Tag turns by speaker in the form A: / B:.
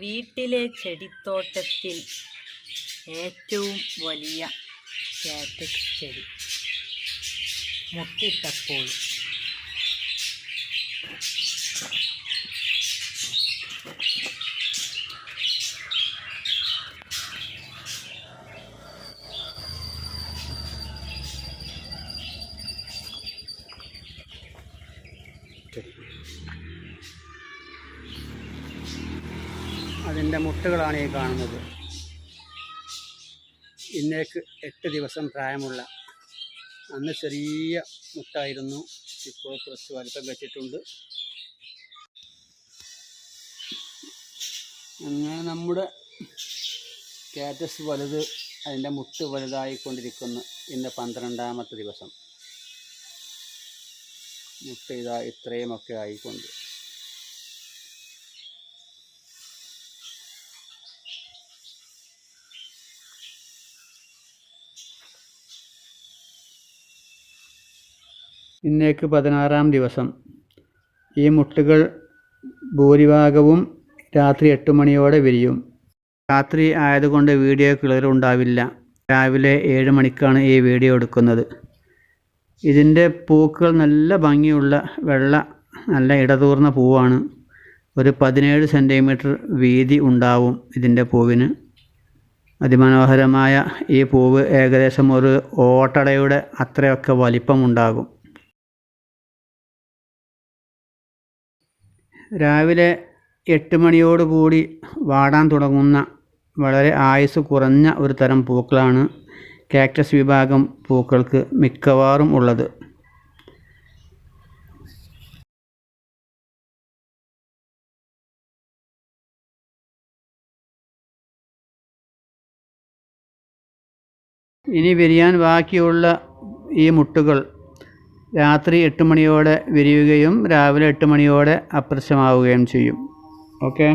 A: വീട്ടിലെ ചെടിത്തോട്ടത്തിൽ ഏറ്റവും വലിയ കാറ്റക്സ് ചെടി മുട്ടിട്ടപ്പോൾ
B: അതിന്റെ മുട്ടുകളാണ് ഈ കാണുന്നത്. ഇന്നേക്ക് എട്ട് ദിവസം പ്രായമുള്ള അന്ന് ചെറിയ മുട്ടായിരുന്നു. ഇപ്പോൾ കുറച്ച് വലിപ്പം വെച്ചിട്ടുണ്ട്. അങ്ങനെ നമ്മുടെ കാറ്റസ് വലുത് അതിന്റെ മുട്ട് വലുതായിക്കൊണ്ടിരിക്കുന്നു ഇന്ന് പന്ത്രണ്ടാമത്തെ ദിവസം. മുട്ട ഇതാ ഇത്രയുമൊക്കെ ആയിക്കൊണ്ട്. ഇന്നേക്ക് പതിനാറാം ദിവസം. ഈ മുട്ടുകൾ ഭൂരിഭാഗവും രാത്രി എട്ട് മണിയോടെ വിരിയും. രാത്രി ആയതുകൊണ്ട് വീഡിയോ ക്ലിയർ ഉണ്ടാവില്ല. രാവിലെ ഏഴ് മണിക്കാണ് ഈ വീഡിയോ എടുക്കുന്നത്. ഇതിന്റെ പൂക്കൾ നല്ല ഭംഗിയുള്ള വെള്ള നല്ല ഇടതൂർന്ന പൂവാണ്. ഒരു പതിനേഴ് സെന്റിമീറ്റർ വീതി ഉണ്ടാവും ഇതിന്റെ പൂവിന്. അതിമനോഹരമായ ഈ പൂവ് ഏകദേശം ഒരു ഓട്ടടയുടെ അത്രയൊക്കെ വലിപ്പമുണ്ടാകും. രാവിലെ എട്ട് മണിയോടുകൂടി വാടാൻ തുടങ്ങുന്ന വളരെ ആയുസ് കുറഞ്ഞ ഒരു തരം പൂക്കളാണ് കാക്ടസ് വിഭാഗം പൂക്കൾക്ക് മിക്കവാറും ഉള്ളത്. ഇനി വിരിയാൻ ബാക്കിയുള്ള ഈ മുട്ടുകൾ രാത്രി എട്ട് മണിയോടെ വിരിയുകയും രാവിലെ എട്ട് മണിയോടെ അപ്രത്യക്ഷമാവുകയും ചെയ്യും. ഓക്കെ